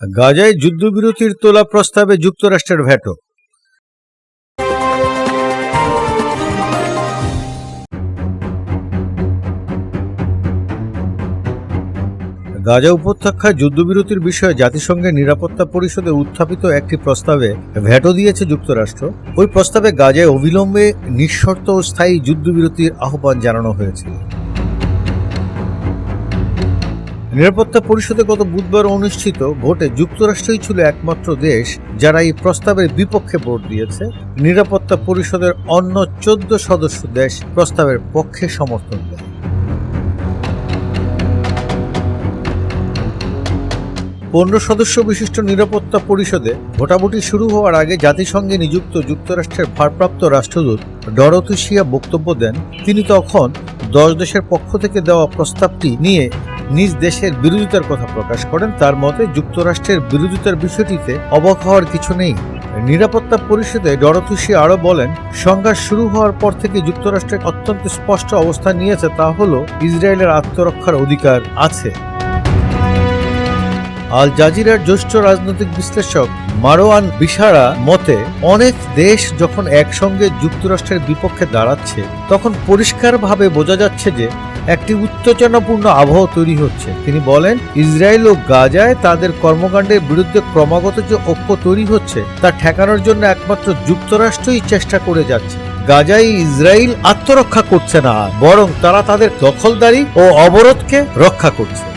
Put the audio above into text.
গাজায় যুদ্ধবিরতির তোলা প্রস্তাবে যুক্তরাষ্ট্রের ভেটো। গাজা উপত্যকায় যুদ্ধবিরতির বিষয়ে জাতিসংঘের নিরাপত্তা পরিষদে উত্থাপিত একটি প্রস্তাবে ভ্যাটো দিয়েছে যুক্তরাষ্ট্র। ওই প্রস্তাবে গাজায় অবিলম্বে নিঃশর্ত ও স্থায়ী যুদ্ধবিরতির আহ্বান জানানো হয়েছিল। নিরাপত্তা পরিষদে গত বুধবার অনুষ্ঠিত ভোটে যুক্তরাষ্ট্রই ছিল একমাত্র দেশ যারা এই প্রস্তাবের বিপক্ষে ভোট দিয়েছে। নিরাপত্তা পরিষদের অন্য চোদ্দ সদস্য দেশ প্রস্তাবের পক্ষে সমর্থন দেয়। পনেরো সদস্য বিশিষ্ট নিরাপত্তা পরিষদে ভোটাভুটি শুরু হওয়ার আগে জাতিসংঘে নিযুক্ত যুক্তরাষ্ট্রের ভারপ্রাপ্ত রাষ্ট্রদূত ডরতুশিয়া বক্তব্য দেন। তিনি তখন দশ দেশের পক্ষ থেকে দেওয়া প্রস্তাবটি নিয়ে নিজ দেশের বিরোধিতার কথা প্রকাশ করেন। তার মতে, যুক্তরাষ্ট্রের বিরোধিতার বিষয়টিতে অবাক হওয়ার কিছু নেই। নিরাপত্তা পরিষদে ডরতুশি আরও বলেন, সংঘাত শুরু হওয়ার পর থেকে যুক্তরাষ্ট্রের অত্যন্ত স্পষ্ট অবস্থান নিয়েছে, তা হল ইসরায়েলের আত্মরক্ষার অধিকার আছে। আল জাজিরার জ্যেষ্ঠ রাজনৈতিক বিশ্লেষক মারোয়ান বিশারা মতে, অনেক দেশ যখন একসঙ্গে যুক্তরাষ্ট্রের বিপক্ষে দাঁড়াচ্ছে, তখন পরিষ্কারভাবে বোঝা যাচ্ছে যে একটি উত্তেজনাপূর্ণ আবহাওয়া তৈরি হচ্ছে। তিনি বলেন, ইসরায়েল ও গাজায় তাদের কর্মকাণ্ডের বিরুদ্ধে ক্রমাগত যে ঐক্য তৈরি হচ্ছে, তা ঠেকানোর জন্য একমাত্র যুক্তরাষ্ট্রই চেষ্টা করে যাচ্ছে। গাজায় ইসরায়েল আত্মরক্ষা করছে না, বরং তারা তাদের দখলদারি ও অবরোধকে রক্ষা করছে।